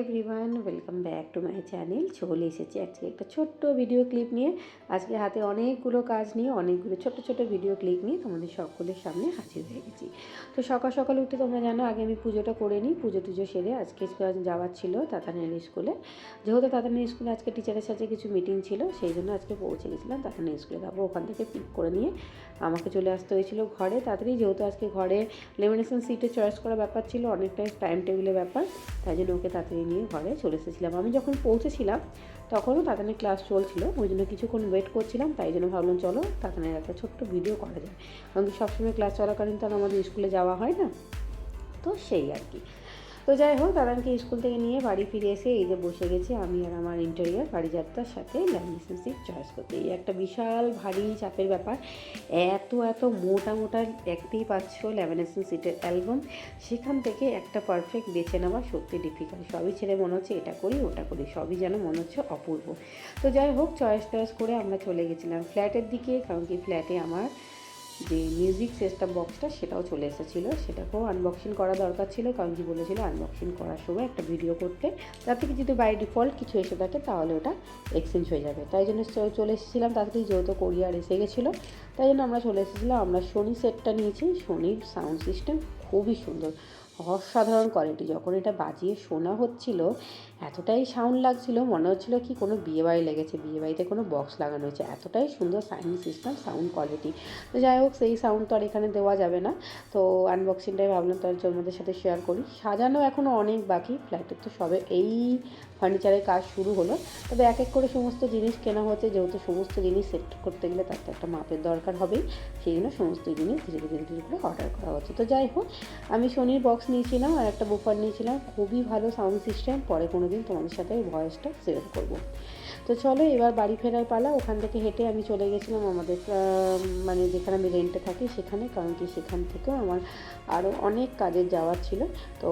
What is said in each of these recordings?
Everyone welcome back to my channel চলে এসেছি আজকে একটা ছোট্ট ভিডিও ক্লিপ নিয়ে। আজকে হাতে অনেকগুলো কাজ নিয়ে, অনেকগুলো ছোট ছোট ভিডিও ক্লিপ নিয়ে তোমাদের সকলের সামনে হাজির হয়ে গেছি। তো সকাল সকাল উঠে তোমরা জানো, আগে আমি পুজোটা করে নিই। পুজো টুজো সেরে আজকে যাওয়ার ছিল তাতানের স্কুলে। যেহেতু তাতানের স্কুলে আজকে টিচারের সাথে কিছু মিটিং ছিল, সেই জন্য আজকে পৌঁছে গেছিলাম তাতানের স্কুলে। তারপর ওখান থেকে পিক করে নিয়ে আমাকে চলে আসতে হয়েছিল ঘরে। তাড়াতাড়ি যেহেতু আজকে ঘরে লেমিনেশন সিটে চয়েস করা ব্যাপার ছিল, অনেকটাই টাইম টেবিলের ব্যাপার, তাই জন্য ওকে তাড়াতাড়ি নিয়ে ঘরে চলে এসেছিলাম। আমি যখন পৌঁছেছিলাম, তখনও তাতানের ক্লাস চলছিল। ওই জন্য কিছুক্ষণ ওয়েট করছিলাম, তাই জন্য ভাবলাম চলো তাতানের একটা ছোট্ট ভিডিও করা যায় কারণ সবসময় ক্লাস চলাকালীন তো আমাদের স্কুলে যাওয়া হয় না। তো সেই আর কি। তো যাই হোক, দাদানকে স্কুল থেকে নিয়ে বাড়ি ফিরে এসে এই যে বসে গেছি আমি আর আমার ইন্টেরিয়ার বাড়ি যাত্রার সাথে ল্যামিনেশন সিট চয়েস করতে। এই একটা বিশাল ভারী চাপের ব্যাপার। এত এত মোটা মোটা দেখতেই পাচ্ছ ল্যামিনেশন সিটের অ্যালবাম সেখান থেকে একটা পারফেক্ট বেছে নেওয়া সত্যি ডিফিকাল্ট সবই ছেড়ে মনে হচ্ছে এটা করি, ওটা করি। সবই যেন মনে হচ্ছে অপূর্ব। তো যাই হোক চয়েস টয়েস করে আমরা চলে গেছিলাম। ফ্ল্যাটের দিকে, কারণ কি ফ্ল্যাটে আমার যে মিউজিক সিস্টেম বক্সটা সেটাও চলে এসেছিল। সেটাকেও আনবক্সিং করা দরকার ছিল, কারণ কি বলেছিল আনবক্সিং করার সময় একটা ভিডিও করতে। তার থেকে যদি বাই ডিফল্ট কিছু এসে থাকে, তাহলে ওটা এক্সচেঞ্জ হয়ে যাবে। তাই জন্য চলে এসেছিলাম তাড়াতাড়ি যেহেতু কোরিয়ার এসে গেছিল। তাই জন্য আমরা চলে এসেছিলাম, আমরা সোনি সেটটা নিয়েছি। সোনির সাউন্ড সিস্টেম খুবই সুন্দর। অসাধারণ কোয়ালিটি যখন এটা বাজিয়ে শোনা হচ্ছিল এতটাই সাউন্ড লাগছিল, মনে হচ্ছিল কি কোনো বিয়েবাড়ি লেগেছে বিয়েবাড়িতে কোনো বক্স লাগানো হয়েছে। এতটাই সুন্দর সাউন্ড সিস্টেম সাউন্ড কোয়ালিটি তো যাই হোক, সেই সাউন্ড তো আর এখানে দেওয়া যাবে না। তো আনবক্সিংটাই ভাবলাম তার তোমাদের সাথে শেয়ার করি। সাজানো এখনও অনেক বাকি ফ্ল্যাটের তো সবে এই ফার্নিচারের কাজ শুরু হলো। তবে এক এক করে সমস্ত জিনিস কেনা হচ্ছে, যেহেতু সমস্ত জিনিস সেট করতে গেলে তার তো একটা মাপের দরকার হবেই। সেই জন্য সমস্ত জিনিস ধীরে ধীরে ধীরে করে অর্ডার করা হচ্ছে। তো যাই হোক, আমি সোনির বক্স নিয়েছিলাম আর একটা বুফার নিয়েছিলাম। খুবই ভালো সাউন্ড সিস্টেম পরে কোনো দিন তোমাদের সাথে ওই ভয়েসটা শেয়ার করব। তো চলো এবার বাড়ি ফেরার পালা, ওখান থেকে হেঁটে আমি চলে গেছিলাম আমাদের মানে যেখানে আমি রেন্টে থাকি সেখানে, কারণ কি সেখান থেকেও আমার আরও অনেক কাজের যাওয়ার ছিল। তো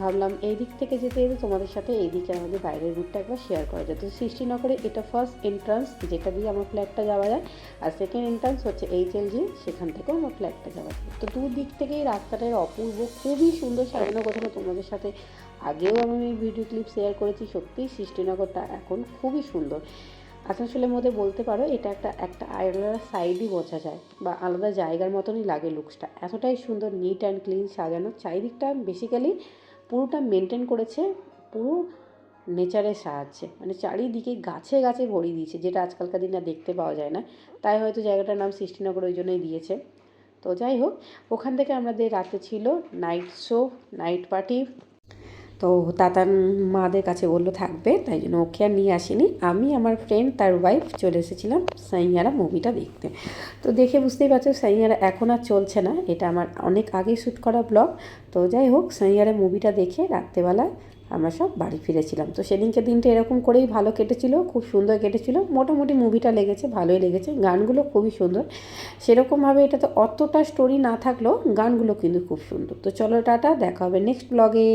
ভাবলাম এই দিক থেকে যেতে যেতে তোমাদের সাথে এই দিকে আমাদের বাইরের রুটটা একবার শেয়ার করা যায়। তো সৃষ্টিনগরে এটা ফার্স্ট এন্ট্রান্স যেটা দিয়ে আমার ফ্ল্যাটটা যাওয়া যায়, আর সেকেন্ড এন্ট্রান্স হচ্ছে এইচ এল জি সেখান থেকেও আমার ফ্ল্যাটটা যাওয়া যায়। তো দু দিক থেকেই রাস্তাটার অপূর্ব, খুবই সুন্দর সাজানো কোথাও তোমাদের সাথে আগেও আমি ভিডিও ক্লিপ শেয়ার করেছি, সত্যিই সৃষ্টিনগরটা এখন খুবই সুন্দর। আসানসোলের মধ্যে বলতে পারো এটা একটা একটা আলাদা সাইডই বোঝা যায় বা আলাদা জায়গার মতনই লাগে লুকসটা এতটাই সুন্দর নিট অ্যান্ড ক্লিন সাজানো। চারিদিকটা বেসিক্যালি পুরোটা মেনটেন করেছে, পুরো নেচারের সাহায্যে। মানে চারিদিকে গাছে গাছে ভরিয়ে দিয়েছে, যেটা আজকালকার দিনে দেখতে পাওয়া যায় না। তাই হয়তো জায়গাটার নাম সৃষ্টিনগর ওই জন্যই দিয়েছে। তো যাই হোক, ওখান থেকে আমাদের রাতে ছিল নাইট শো নাইট পার্টি তো তাতান মাদের কাছে বলল, থাকবে। তাই জন্য ওকে আর নিয়ে আসিনি। আমি আমার ফ্রেন্ড তার ওয়াইফ চলে এসেছিলাম সাইয়ারা মুভিটা দেখতে। তো দেখে বুঝতেই পারছ, সাইয়ারা এখন আর চলছে না। এটা আমার অনেক আগে শ্যুট করা ব্লগ তো যাই হোক, সাইয়ারা মুভিটা দেখে রাত্রেবেলায় আমরা সব বাড়ি ফিরেছিলাম। তো সেদিনকে দিনটা এরকম করেই ভালো কেটেছিল, খুব সুন্দর কেটেছিল। মোটামুটি মুভিটা লেগেছে, ভালোই লেগেছে। গানগুলো খুবই সুন্দর। সেরকমভাবে এটা তো অতটা স্টোরি না থাকলেও গানগুলো কিন্তু খুব সুন্দর। তো চলো, টাটা, দেখা হবে নেক্সট ব্লগে